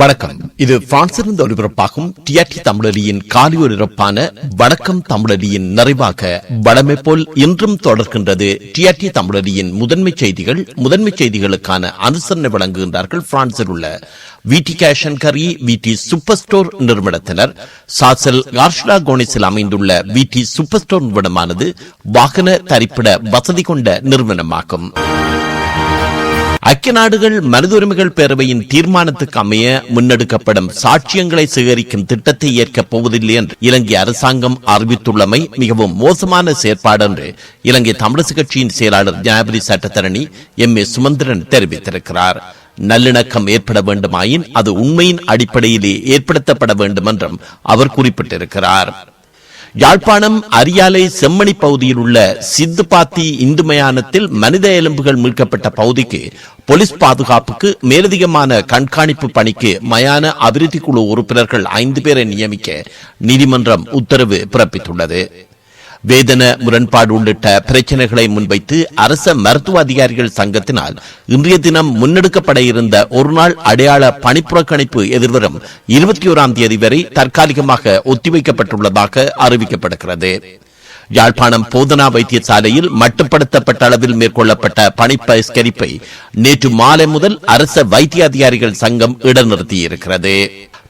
வணக்கம். இது பிரான்சிலிருந்து ஒலிபரப்பாகும் டிஆர்டி தமிழலியின் காலி ஒலிபரப்பான வணக்கம் தமிழலியின் நிறைவாக வடமை போல் இன்றும் தொடர்கின்றது. டிஆர்டி தமிழலியின் முதன்மை செய்திகள் முதன்மை செய்திகளுக்கான அனுசரணை வழங்குகின்றார்கள் பிரான்சில் உள்ள விடி கேஷன் கரி விடி சூப்பர் ஸ்டோர் நிறுவனத்தினர். சாசல் கார்ஷ்லா கோனிஸில் அமைந்துள்ள விடி சூப்பர் ஸ்டோர் நிறுவனமானது வாகன தரிப்பிட வசதி கொண்ட நிறுவனமாகும். ஐக்கிய நாடுகள் மனித உரிமைகள் பேரவையின் தீர்மானத்துக்கு அமைய முன்னெடுக்கப்படும் சாட்சியங்களை சேகரிக்கும் திட்டத்தை ஏற்கப் போவதில்லை என்று இலங்கை அரசாங்கம் அறிவித்துள்ளமை மிகவும் மோசமான செயற்பாடு என்று இலங்கை தமிழரசு கட்சியின் செயலாளர் ஜனாபதி சட்டத்தரணி எம். ஏ. சுமந்திரன் தெரிவித்திருக்கிறார். நல்லிணக்கம் ஏற்பட வேண்டுமாயின் அது உண்மையின் அடிப்படையிலே ஏற்படுத்தப்பட வேண்டும் என்றும் அவர் குறிப்பிட்டிருக்கிறார். யாழ்ப்பாணம் அரியாலை செம்மணி பகுதியில் உள்ள சித்துப்பாத்தி இந்து மயானத்தில் மனித எலும்புகள் மீட்கப்பட்ட பகுதிக்கு போலீஸ் பாதுகாப்புக்கு மேலதிகமான கண்காணிப்பு பணிக்கு மயான அபிவிருத்தி குழு உறுப்பினர்கள் ஐந்து பேரை நியமிக்க நீதிமன்றம் உத்தரவு பிறப்பித்துள்ளது. வேதன முரண்பாடு உள்ளிட்ட பிரச்சனைகளை முன்வைத்து அரச மருத்துவ அதிகாரிகள் சங்கத்தினால் இன்றைய தினம் முன்னெடுக்கப்பட இருந்த ஒருநாள் அடையாள பணிப்புறக்கணிப்பு எதிர்வரும் இருபத்தி ஓராம் தேதி வரை தற்காலிகமாக ஒத்திவைக்கப்பட்டுள்ளதாக அறிவிக்கப்படுகிறது. யாழ்ப்பாணம் போதனா வைத்தியசாலையில் மட்டுப்படுத்தப்பட்ட அளவில் மேற்கொள்ளப்பட்ட பணிப்பரிஷ்கரிப்பை நேற்று மாலை முதல் அரச வைத்திய அதிகாரிகள் சங்கம் இடநிறுத்தியிருக்கிறது.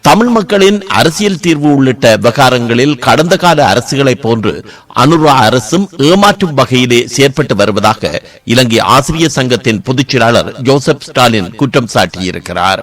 தமிழ் மக்களின் அரசியல் தீர்வு உள்ளிட்ட விவகாரங்களில் கடந்த கால அரசுகளை போன்று அனுரா அரசும் ஏமாற்றும் வகையிலே செயற்பட்டு வருவதாக இலங்கை ஆசிரியர் சங்கத்தின் பொதுச் செயலாளர் ஜோசப் ஸ்டாலின் குற்றம் சாட்டியிருக்கிறார்.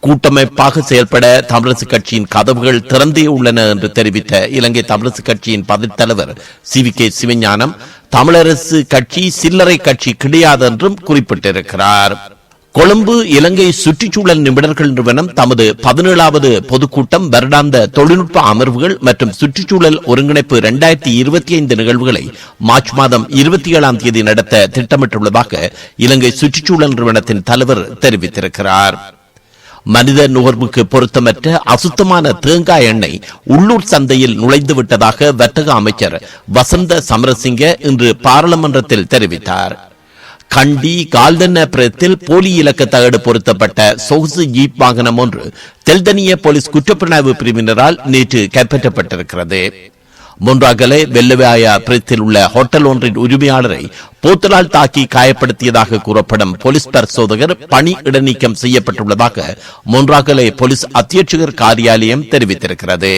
கூட்டமைப்பாக செயல்பட தமிழரசு கட்சியின் கதவுகள் திறந்தே உள்ளன என்று தெரிவித்த இலங்கை தமிழரசு கட்சியின் பதவித்தலைவர் C V K Sivagnanam Tamilarasu கட்சி சில்லறை கட்சி கிடையாது என்றும் குறிப்பிட்டிருக்கிறார். கொழும்பு இலங்கை சுற்றுச்சூழல் நிபுணர்கள் நிறுவனம் தமது பதினேழாவது பொதுக்கூட்டம் வருடாந்த தொழில்நுட்ப அமர்வுகள் மற்றும் சுற்றுச்சூழல் ஒருங்கிணைப்பு இரண்டாயிரத்தி இருபத்தி ஐந்து நிகழ்வுகளை மார்ச் மாதம் இருபத்தி ஏழாம் தேதி நடத்த திட்டமிட்டுள்ளதாக இலங்கை சுற்றுச்சூழல் நிறுவனத்தின் தலைவர் தெரிவித்திருக்கிறார். மனித நுகர்வுக்கு பொருத்தமற்ற அசுத்தமான தேங்காய் எண்ணெய் உள்ளூர் சந்தையில் நுழைந்து விட்டதாக வர்த்தக அமைச்சர் வசந்த சமரசிங்க இன்று பாராளுமன்றத்தில் தெரிவித்தார். கண்டி கால்தன்ன பிரத்தில் போலி இலக்க தகடு பொருத்தப்பட்ட சொகுசு ஜீப் வாகனம் ஒன்று தெல்தனிய போலீஸ் குற்றப்புலனாய்வு பிரிவினரால் நேற்று கைப்பற்றப்பட்டிருக்கிறது. முன்றாகலே வெள்ளவாயா பிரத்தில் உள்ள ஹோட்டல் ஒன்றின் உரிமையாளரை போத்தலால் தாக்கி காயப்படுத்தியதாக கூறப்படும் போலீஸ் பரிசோதகர் பணி இடநீக்கம் செய்யப்பட்டுள்ளதாக முன்றாகலே போலீஸ் அத்தியட்சகர் காரியாலயம் தெரிவித்திருக்கிறது.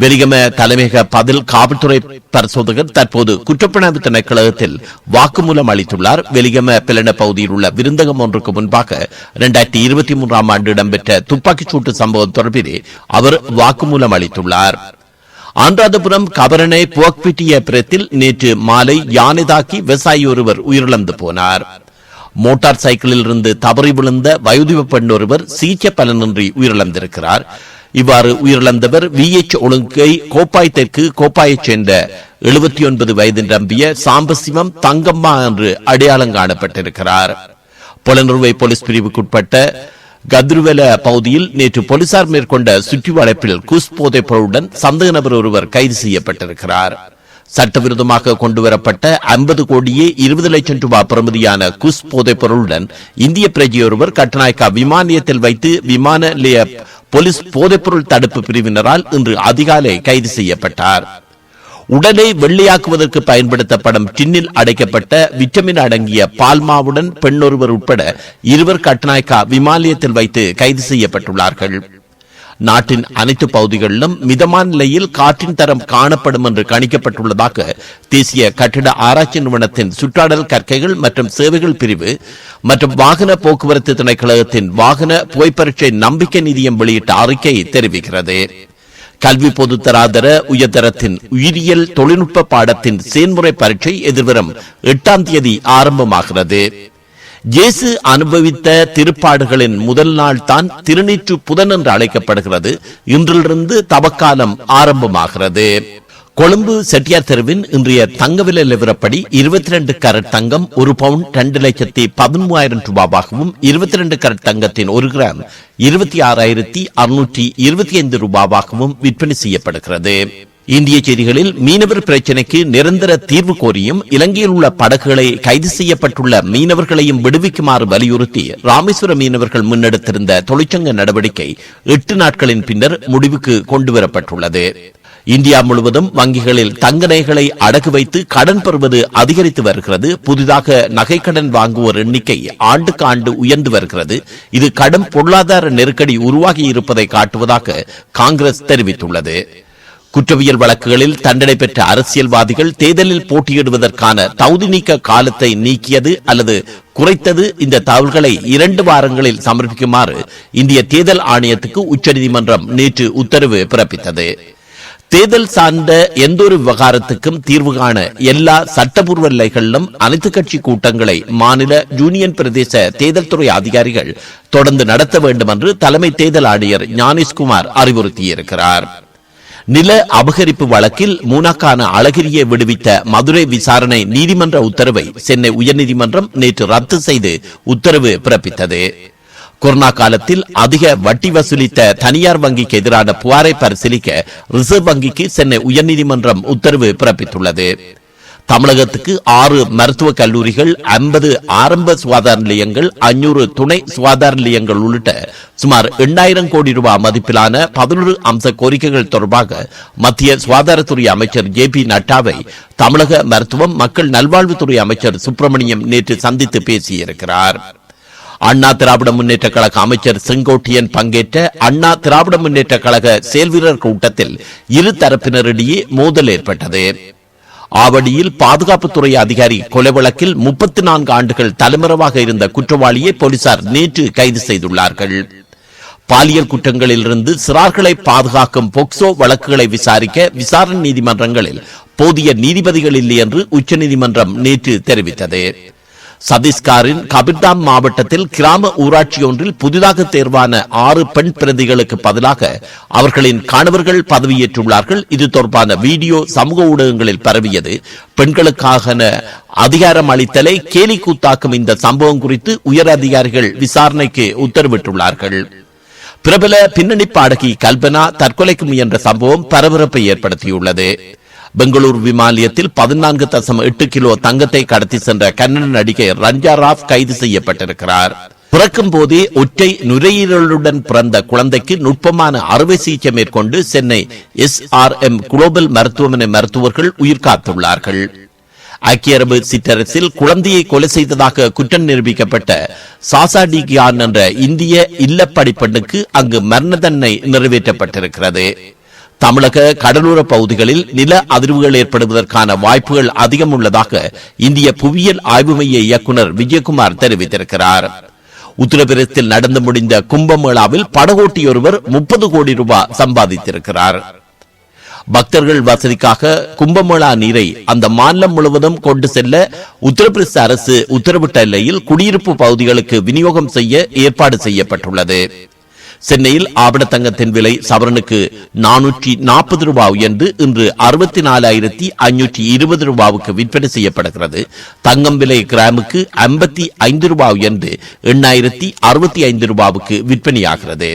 வெளிகம தலைமையக பதில் காவல்துறை பரிசோதகர் தற்போது குற்றப்புலனாய்வு திணைக்களத்தில் வாக்குமூலம் அளித்துள்ளார். வெளிகம பிளன பகுதியில் உள்ள விருந்தகம் ஒன்றுக்கு முன்பாக இரண்டாயிரத்தி இருபத்தி மூன்றாம் ஆண்டு இடம்பெற்ற துப்பாக்கிச் சூட்டு சம்பவம் தொடர்பிலே அவர் வாக்குமூலம் அளித்துள்ளார். ஆந்திராதபுரம் கபரனை புவக்பிட்டிய பிரத்தில் நேற்று மாலை யானை தாக்கி விவசாயி ஒருவர் உயிரிழந்து போனார். மோட்டார் சைக்கிளில் இருந்து தவறி விழுந்த வயோதிப பெண் ஒருவர் சிகிச்சை பலனின்றி உயிரிழந்திருக்கிறார். இவ்வாறு உயிரிழந்தவர் வி எச் ஒழுங்கை கோப்பாய் தெற்கு கோப்பாயைச் சேர்ந்த எழுபத்தி ஒன்பது வயது நம்பிய சாம்பசிவம் தங்கம்மா என்று அடையாளம் காணப்பட்டிருக்கிறார். புலனுறுவை போலீஸ் பிரிவுக்குட்பட்ட கத்ருவல பகுதியில் நேற்று போலீசார் மேற்கொண்ட சுற்றி வளைப்பில் குஸ் போதைப் பொருளுடன் சந்தேக நபர் ஒருவர் கைது செய்யப்பட்டிருக்கிறார். சட்டவிரோதமாக கொண்டுவரப்பட்ட ஐம்பது கோடியே இருபது லட்சம் ரூபாய் பெறுமதியான குஸ் போதைப் பொருளுடன் இந்திய பிரஜையொருவர் கட்டநாயக்கா விமான நிலையத்தில் வைத்து விமான நிலைய போலீஸ் போதைப்பொருள் தடுப்பு பிரிவினரால் இன்று அதிகாலை கைது செய்யப்பட்டார். உடலை வெள்ளையாக்குவதற்கு பயன்படுத்தப்படும் டின்னில் அடைக்கப்பட்ட விட்டமின் அடங்கிய பால்மாவுடன் பெண்ணொருவர் உட்பட இருவர் கட்டநாயக்கா விமானியத்தில் வைத்து கைது செய்யப்பட்டுள்ளார்கள். நாட்டின் அனைத்து பகுதிகளிலும் மிதமான நிலையில் காற்றின் தரம் காணப்படும் என்று கணிக்கப்பட்டுள்ளதாக தேசிய கட்டிட ஆராய்ச்சி நிறுவனத்தின் சுற்றாடல் கற்கைகள் மற்றும் சேவைகள் பிரிவு மற்றும் வாகன போக்குவரத்து திணைக்களகத்தின் வாகன புகைப்பரீட்சை நம்பிக்கை நிதியம் வெளியிட்ட அறிக்கை தெரிவிக்கிறது. கல்வி பொதுத்தராதர உயர்தரத்தின் உயிரியல் தொழில்நுட்ப பாடத்தின் செயன்முறை பரீட்சை எதிர்வரும் எட்டாம் தேதி ஆரம்பமாகிறது. இயேசு அனுபவித்த திருப்பாடுகளின் முதல் நாள் தான் திருநீற்று புதன் என்று அழைக்கப்படுகிறது. இன்றிலிருந்து தவக்காலம் ஆரம்பமாகிறது. கொழும்பு செட்டியார் தெருவின் இன்றைய தங்க விலை நிலவரப்படி இருபத்தி ரெண்டு கரட் தங்கம் ஒரு பவுன் ரெண்டு லட்சத்தி பதிமூவாயிரம் ரூபாவாகவும் இருபத்தி ரெண்டு கரட் தங்கத்தின் ஒரு கிராம் இருபத்தி ஆறாயிரத்தி அறுநூற்றி இருபத்தி ஐந்து ரூபாவாகவும் விற்பனை செய்யப்படுகிறது. இந்திய செய்திகளில் மீனவர் பிரச்சினைக்கு நிரந்தர தீர்வு கோரியும் இலங்கையில் உள்ள படகுகளை கைது செய்யப்பட்டுள்ள மீனவர்களையும் விடுவிக்குமாறு வலியுறுத்தி ராமேஸ்வர மீனவர்கள் முன்னெடுத்திருந்த தொழிற்சங்க நடவடிக்கை எட்டு நாட்களின் பின்னர் முடிவுக்கு கொண்டுவரப்பட்டுள்ளது. இந்தியா முழுவதும் வங்கிகளில் தங்க நகைகளை அடகு வைத்து கடன் பெறுவது அதிகரித்து வருகிறது. புதிதாக நகைக்கடன் வாங்குவோர் எண்ணிக்கை ஆண்டுக்கு ஆண்டு உயர்ந்து வருகிறது. இது கடும் பொருளாதார நெருக்கடி உருவாகி இருப்பதை காட்டுவதாக காங்கிரஸ் தெரிவித்துள்ளது. குற்றவியல் வழக்குகளில் தண்டனை பெற்ற அரசியல்வாதிகள் தேர்தலில் போட்டியிடுவதற்கான தகுதி நீக்க காலத்தை நீக்கியது அல்லது குறைத்தது இந்த தகவல்களை இரண்டு வாரங்களில் சமர்ப்பிக்குமாறு இந்திய தேர்தல் ஆணையத்துக்கு உச்சநீதிமன்றம் நேற்று உத்தரவு பிறப்பித்தது. தேர்தல் சார்ந்த எந்தொரு விவகாரத்துக்கும் தீர்வு காண எல்லா சட்டப்பூர்வ நிலைகளிலும் அனைத்து கட்சி கூட்டங்களை மாநில யூனியன் பிரதேச தேர்தல் துறை அதிகாரிகள் தொடர்ந்து நடத்த வேண்டும் என்று தலைமை தேர்தல் ஆணையர் ஞானேஷ்குமார் அறிவுறுத்தியிருக்கிறார். நில அபகரிப்பு வழக்கில் மூனாக்கான அழகிரியை விடுவித்த மதுரை விசாரணை நீதிமன்ற உத்தரவை சென்னை உயர்நீதிமன்றம் நேற்று ரத்து செய்து உத்தரவு பிறப்பித்தது. கொரோனா காலத்தில் அதிக வட்டி வசூலித்த தனியார் வங்கிக்கு எதிரான புகாரை பரிசீலிக்க ரிசர்வ் வங்கிக்கு சென்னை உயர்நீதிமன்றம் உத்தரவு பிறப்பித்துள்ளது. தமிழகத்துக்கு ஆறு மருத்துவக் கல்லூரிகள் ஐம்பது ஆரம்ப சுகாதார நிலையங்கள் அஞ்சூறு துணை சுகாதார நிலையங்கள் உள்ளிட்ட சுமார் எண்ணாயிரம் கோடி ரூபாய் மதிப்பிலான பதினொரு அம்ச கோரிக்கைகள் தொடர்பாக மத்திய சுகாதாரத்துறை அமைச்சர் ஜே பி நட்டாவை தமிழக மருத்துவம் மக்கள் நல்வாழ்வுத்துறை அமைச்சர் சுப்பிரமணியம் நேற்று சந்தித்து பேசியிருக்கிறார். அண்ணா திராவிட முன்னேற்ற கழக அமைச்சர் செங்கோட்டியன் பங்கேற்ற அண்ணா திராவிட முன்னேற்ற கழக செயல்வீரர் கூட்டத்தில் இரு தரப்பினரிடையே மோதல் ஏற்பட்டது. ஆவடியில் பாதுகாப்புத்துறை அதிகாரி கொலை வழக்கில் முப்பத்தி நான்கு ஆண்டுகள் தலைமறைவாக இருந்த குற்றவாளியை போலீசார் நேற்று கைது செய்துள்ளார்கள். பாலியல் குற்றங்களிலிருந்து சிறார்களை பாதுகாக்கும் போக்சோ வழக்குகளை விசாரிக்க விசாரணை நீதிமன்றங்களில் போதிய நீதிபதிகள் இல்லை என்று உச்சநீதிமன்றம் நேற்று தெரிவித்தது. சத்தீஸ்கரின் கபிர்தாம் மாவட்டத்தில் கிராம ஊராட்சி ஒன்றில் புதிதாக தேர்வான ஆறு பெண் பிரதிகளுக்கு பதிலாக அவர்களின் கணவர்கள் பதவியேற்றுள்ளார்கள். இது தொடர்பான வீடியோ சமூக ஊடகங்களில் பரவியது. பெண்களுக்காக அதிகாரம் அளித்தலை கேலி கூத்தாக்கும் இந்த சம்பவம் குறித்து உயர் அதிகாரிகள் விசாரணைக்கு உத்தரவிட்டுள்ளார்கள். பிரபல பின்னணி பாடகி கல்பனா தற்கொலைக்கு முயன்ற சம்பவம் பரபரப்பை ஏற்படுத்தியுள்ளது. பெங்களூரு விமானியத்தில் பதினான்கு தசம் எட்டு கிலோ தங்கத்தை கடத்தி சென்ற கன்னட நடிகை ரஞ்சா ராவ் கைது செய்யப்பட்டிருக்கிறார். பிறக்கும் போதே ஒற்றை நுரையீரலுடன் பிறந்த குழந்தைக்கு நுட்பமான அறுவை சிகிச்சை மேற்கொண்டு Chennai S R M global மருத்துவமனை மருத்துவர்கள் உயிர் காத்துள்ளார்கள். ஐக்கிய அரபு சிற்றரசில் குழந்தையை கொலை செய்ததாக குற்றம் நிரூபிக்கப்பட்ட சாசாடி கியான் என்ற இந்திய இல்லப்படி பெண்ணுக்கு அங்கு மரண தண்டனை நிறைவேற்றப்பட்டிருக்கிறது. தமிழக கடலோர பகுதிகளில் நில அதிர்வுகள் ஏற்படுவதற்கான வாய்ப்புகள் அதிகம் உள்ளதாக இந்திய புவியியல் ஆய்வு மைய இயக்குநர் விஜயகுமார் தெரிவித்திருக்கிறார். உத்தரப்பிரதேசத்தில் நடந்து முடிந்த கும்பமேளாவில் படகோட்டி ஒருவர் முப்பது கோடி ரூபாய் சம்பாதித்திருக்கிறார். பக்தர்கள் வசதிக்காக கும்பமேளா நீரை அந்த மாநிலம் முழுவதும் கொண்டு செல்ல உத்தரப்பிரதேச அரசு உத்தரவிட்ட நிலையில் குடியிருப்பு பகுதிகளுக்கு விநியோகம் செய்ய ஏற்பாடு செய்யப்பட்டுள்ளது. சென்னையில் ஆபணத்தங்கத்தின் விலை சவரனுக்கு நானூற்றி நாற்பது ரூபாய் உயர்ந்து இன்று அறுபத்தி நாலாயிரத்தி ஐநூற்றி இருபது ரூபாவுக்கு விற்பனை செய்யப்படுகிறது. தங்கம் விலை கிராமுக்கு ஐம்பத்தி ஐந்து ரூபாய் உயர்ந்து எண்ணாயிரத்தி அறுபத்தி ஐந்து ரூபாவுக்கு விற்பனையாகிறது.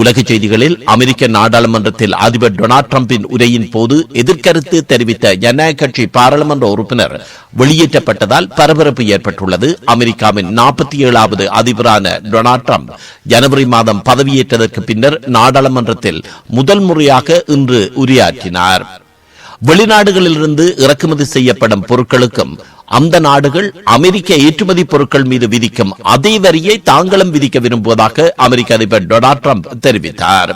உலக செய்திகளில் அமெரிக்க நாடாளுமன்றத்தில் அதிபர் டொனால்ட் டிரம்பின் உரையின் போது எதிர்கருத்து தெரிவித்த ஜனநாயக கட்சி பாராளுமன்ற உறுப்பினர் வெளியேற்றப்பட்டதால் பரபரப்பு ஏற்பட்டுள்ளது. அமெரிக்காவின் நாற்பத்தி ஏழாவது அதிபரான டொனால்ட் ட்ரம்ப் ஜனவரி மாதம் பதவியேற்றதற்கு பின்னர் நாடாளுமன்றத்தில் முதல் முறையாக இன்று உரையாற்றினார். வெளிநாடுகளிலிருந்து இறக்குமதி செய்யப்படும் பொருட்களுக்கும் அந்த நாடுகள் அமெரிக்க ஏற்றுமதி பொருட்கள் மீது விதிக்கும் அதே வரியை தாங்களும் விதிக்க விரும்புவதாக அமெரிக்க அதிபர் டொனால்ட் ட்ரம்ப் தெரிவித்தார்.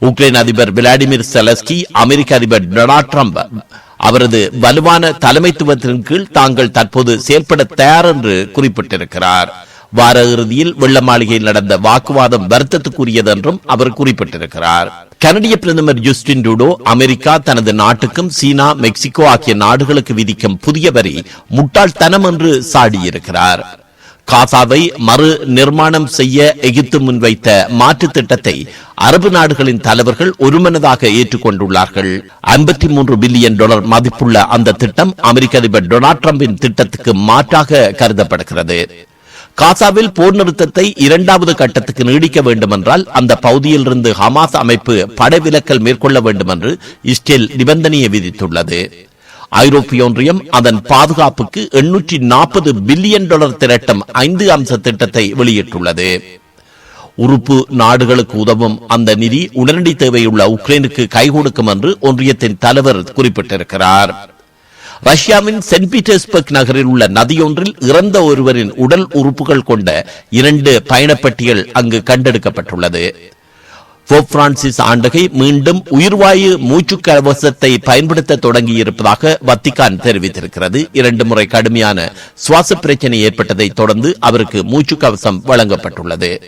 உக்ரைன் அதிபர் விளாடிமிர் செலஸ்கி அமெரிக்க அதிபர் டொனால்ட் ட்ரம்ப் அவரது வலுவான தலைமைத்துவத்தின் கீழ் தாங்கள் தற்போது செயல்பட தயார் என்று குறிப்பிட்டிருக்கிறார். வார இறுதியில் வெள்ள மாளிகையில் நடந்த வாக்குவாதம் வருத்தத்துக்குரியது என்றும் அவர் குறிப்பிட்டிருக்கிறார். கனடிய பிரதமர் ஜஸ்டின் ட்ரூடோ அமெரிக்கா தனது நாட்டுக்கும் சீனா மெக்சிகோ ஆகிய நாடுகளுக்கு விதிக்கும் புதிய வரி முட்டாள்தனம் என்று சாடியிருக்கிறார். காசாவை மறு நிர்மாணம் செய்ய எகிப்து முன்வைத்த மாற்று திட்டத்தை அரபு நாடுகளின் தலைவர்கள் ஒருமனதாக ஏற்றுக்கொண்டுள்ளார்கள். ஐம்பத்தி மூன்று பில்லியன் டாலர் மதிப்புள்ள அந்த திட்டம் அமெரிக்க அதிபர் டொனால்ட் டிரம்பின் திட்டத்துக்கு மாற்றாக கருதப்படுகிறது. காசாவில் போர் நிறுத்தத்தை இரண்டாவது கட்டத்துக்கு நீடிக்க வேண்டுமென்றால் அந்த பகுதியிலிருந்து ஹமாஸ் அமைப்பு படைவிலக்கல் மேற்கொள்ள வேண்டும் என்று இஸ்ரேல் நிபந்தனையை விதித்துள்ளது. ஐரோப்பிய ஒன்றியம் அதன் பாதுகாப்புக்கு எண்ணூற்றி நாற்பது பில்லியன் டாலர் திரட்டம் ஐந்து அம்ச திட்டத்தை வெளியிட்டுள்ளது. உறுப்பு நாடுகளுக்கு உதவும் அந்த நிதி உடனடி தேவையுள்ள உக்ரைனுக்கு கை கொடுக்கும் என்று ஒன்றியத்தின் தலைவர் குறிப்பிட்டிருக்கிறார். ரஷ்யாவின் சென்ட் பீட்டர்ஸ்பர்க் நகரில் உள்ள நதியொன்றில் இறந்த ஒருவரின் உடல் உறுப்புகள் கொண்ட இரண்டு பயணப்பட்டியல் அங்கு கண்டெடுக்கப்பட்டுள்ளது. போப் பிரான்சிஸ் ஆண்டகை மீண்டும் உயிர்வாயு மூச்சு கவசத்தை பயன்படுத்த தொடங்கியிருப்பதாக வத்திகான் தெரிவித்திருக்கிறது. இரண்டு முறை கடுமையான சுவாச பிரச்சனை ஏற்பட்டதை தொடர்ந்து அவருக்கு மூச்சு கவசம் வழங்கப்பட்டுள்ளது.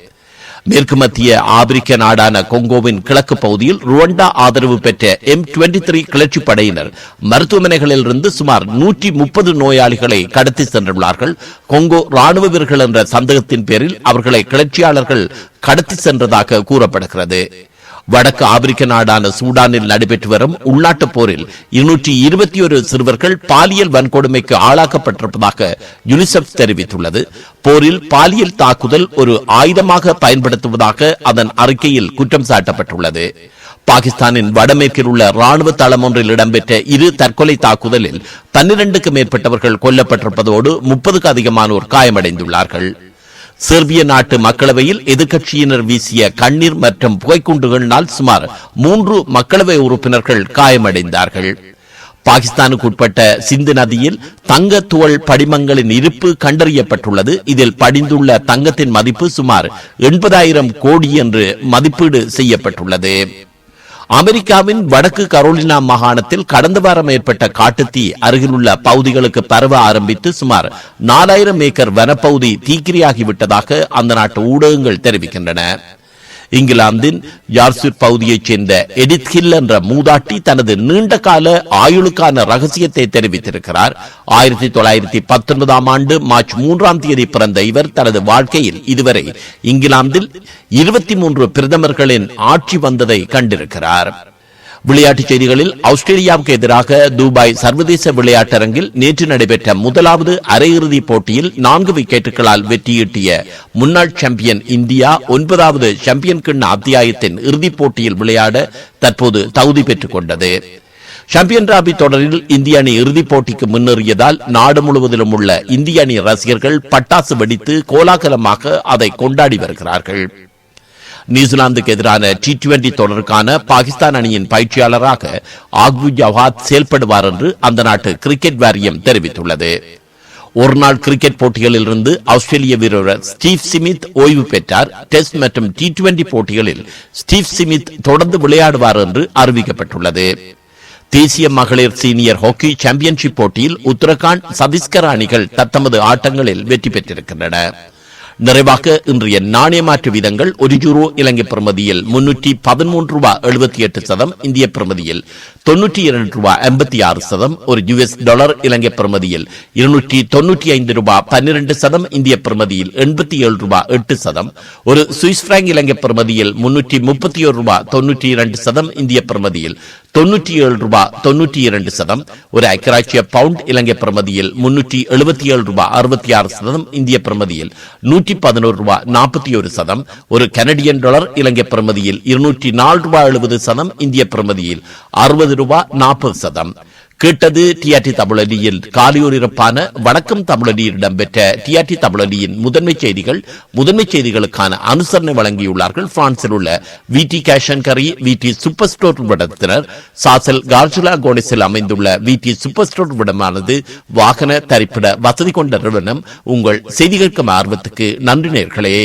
மேற்கு மத்திய ஆப்பிரிக்க நாடான கொங்கோவின் கிழக்கு பகுதியில் ருவண்டா ஆதரவு பெற்ற எம் டுவெண்டி த்ரீ கிளர்ச்சி படையினர் மருத்துவமனைகளில் இருந்து சுமார் நூற்றி முப்பது நோயாளிகளை கடத்தி சென்றுள்ளார்கள். கொங்கோ ராணுவ வீரர்கள் என்ற சந்தேகத்தின் பேரில் அவர்களை கிளர்ச்சியாளர்கள் கடத்தி சென்றதாக கூறப்படுகிறது. வடக்கு ஆப்பிரிக்க நாடான சூடானில் நடைபெற்று வரும் உள்நாட்டு போரில் இருநூற்றி இருபத்தி ஒரு சிறுவர்கள் பாலியல் வன்கொடுமைக்கு ஆளாக்கப்பட்டிருப்பதாக யுனிசெஃப் தெரிவித்துள்ளது. போரில் பாலியல் தாக்குதல் ஒரு ஆயுதமாக பயன்படுத்துவதாக அதன் அறிக்கையில் குற்றம் சாட்டப்பட்டுள்ளது. பாகிஸ்தானின் வடமேற்கில் உள்ள ராணுவ தளம் ஒன்றில் இடம்பெற்ற இரு தற்கொலை தாக்குதலில் பன்னிரண்டுக்கு மேற்பட்டவர்கள் கொல்லப்பட்டிருப்பதோடு முப்பதுக்கு அதிகமானோர் காயமடைந்துள்ளார்கள். செர்பிய நாட்டு மக்களவையில் எதிர்க்கட்சியினர் வீசிய கண்ணீர் மற்றும் புகைக்குண்டுகளினால் சுமார் மூன்று மக்களவை உறுப்பினர்கள் காயமடைந்தார்கள். பாகிஸ்தானுக்கு உட்பட்ட சிந்து நதியில் தங்க துவள் படிமங்களின் இருப்பு கண்டறியப்பட்டுள்ளது. இதில் படிந்துள்ள தங்கத்தின் மதிப்பு சுமார் எண்பதாயிரம் கோடி என்று மதிப்பீடு செய்யப்பட்டுள்ளது. அமெரிக்காவின் வடக்கு கரோலினா மாகாணத்தில் கடந்த வாரம் ஏற்பட்ட காட்டுத்தீ அருகிலுள்ள பகுதிகளுக்கு பரவ ஆரம்பித்து சுமார் நாலாயிரம் ஏக்கர் வனப்பகுதி தீக்கிரியாகிவிட்டதாக அந்த நாட்டு ஊடகங்கள் தெரிவிக்கின்றன. இங்கிலாந்தின் யார்சிர் பகுதியைச் சேர்ந்த எடித் ஹில் என்ற மூதாட்டி தனது நீண்ட கால ஆயுளுக்கான ரகசியத்தை தெரிவித்திருக்கிறார். ஆயிரத்தி தொள்ளாயிரத்தி பத்தொன்பதாம் ஆண்டு மார்ச் மூன்றாம் தேதி பிறந்த இவர் தனது வாழ்க்கையில் இதுவரை இங்கிலாந்தில் இருபத்தி மூன்று பிரதமர்களின் ஆட்சி வந்ததை கண்டிருக்கிறார். விளையாட்டுச் செய்திகளில் ஆஸ்திரேலியாவுக்கு எதிராக துபாய் சர்வதேச விளையாட்டரங்கில் நேற்று நடைபெற்ற முதலாவது அரையிறுதிப் போட்டியில் நான்கு விக்கெட்டுகளால் வெற்றியீட்டிய முன்னாள் சாம்பியன் இந்தியா ஒன்பதாவது சாம்பியன் கிண்ண அத்தியாயத்தின் இறுதிப் போட்டியில் விளையாட தற்போது தகுதி பெற்றுக் கொண்டது. சாம்பியன் டிராபி தொடரில் இந்திய அணி இறுதிப் போட்டிக்கு முன்னேறியதால் நாடு முழுவதிலும் உள்ள இந்திய அணி ரசிகர்கள் பட்டாசு வெடித்து கோலாகலமாக அதை கொண்டாடி வருகிறார்கள். நியூசிலாந்துக்கு எதிரான டி டுவெண்டி தொடருக்கான பாகிஸ்தான் அணியின் பயிற்சியாளராக ஆக்பு ஜவாத் செயல்படுவார் என்று அந்த நாட்டு கிரிக்கெட் வாரியம் தெரிவித்துள்ளது. ஒருநாள் கிரிக்கெட் போட்டிகளில் இருந்து ஆஸ்திரேலிய வீரர் ஸ்டீவ் சிமித் ஓய்வு பெற்றார். டெஸ்ட் மற்றும் டி டுவெண்டி போட்டிகளில் ஸ்டீவ் சிமித் தொடர்ந்து விளையாடுவார் என்று அறிவிக்கப்பட்டுள்ளது. தேசிய மகளிர் சீனியர் ஹாக்கி சாம்பியன்ஷிப் போட்டியில் உத்தரகாண்ட் சதீஸ்கர் அணிகள் தத்தமது ஆட்டங்களில் வெற்றி பெற்றிருக்கின்றன. நிறைவாக இன்றைய நாணய மாற்று வீதங்கள் ஒரு யூரோ இலங்கை பிரமதியில் முன்னூற்றி பதிமூன்று ரூபாய் எழுபத்தி எட்டு சதம் இந்திய பிரமதியில் தொன்னூற்றி இரண்டு ரூபாய் ஐம்பத்தி ஆறு சதம் ஒரு யுஎஸ் டாலர் இலங்கை பிரமதியில் இருநூற்றி தொன்னூற்றி ஐந்து ரூபாய் பன்னிரண்டு சதம் இந்திய பிரமதியில் எண்பத்தி ஏழு ரூபாய் எட்டு சதம் ஒரு சுவிஸ் பிராங்க் இலங்கை பிரமதியில் முன்னூற்றி முப்பத்தி ஒரு ரூபாய் தொன்னூற்றி இரண்டு சதம் இந்திய பிரமதியில் தொன்னூற்றி ஏழு ரூபாய் தொன்னூற்றி இரண்டு சதம். ஒரு ஐக்கராட்சிய பவுண்ட் இலங்கை பிரமதியில் முன்னூற்றி எழுபத்தி ஏழு ரூபாய் அறுபத்தி ஆறு சதம் இந்திய பிரமதியில். நூற்றி பதினோரு ரூபாய் நாற்பத்தி ஒரு சதம். ஒரு கனடியன் டாலர் இலங்கை பிரமதியில் இருநூற்றி நாலு ரூபாய் எழுபது சதம் இந்திய பிரமதியில். அறுபது ரூபாய் நாற்பது சதம். கேட்டது டிஆர்டி தமிழடியில் காலியூரிப்பான வணக்கம் தமிழடியில் இடம்பெற்ற டிஆர்டி தமிழடியின் முதன்மை செய்திகள் முதன்மை செய்திகளுக்கான அனுசரணை வழங்கியுள்ளார்கள். பிரான்சில் உள்ள வி டி கேஷன் கரி வி டி சூப்பர் ஸ்டோர் விடத்தினர் சாசல் கார்ஜுலா கோனிஸில் அமைந்துள்ள வி டி சூப்பர் ஸ்டோர் விடமானது வாகன தரிப்பிட வசதி கொண்ட நிறுவனம். உங்கள் செய்திகளுக்கும் ஆர்வத்துக்கு நன்றி நேர்களே.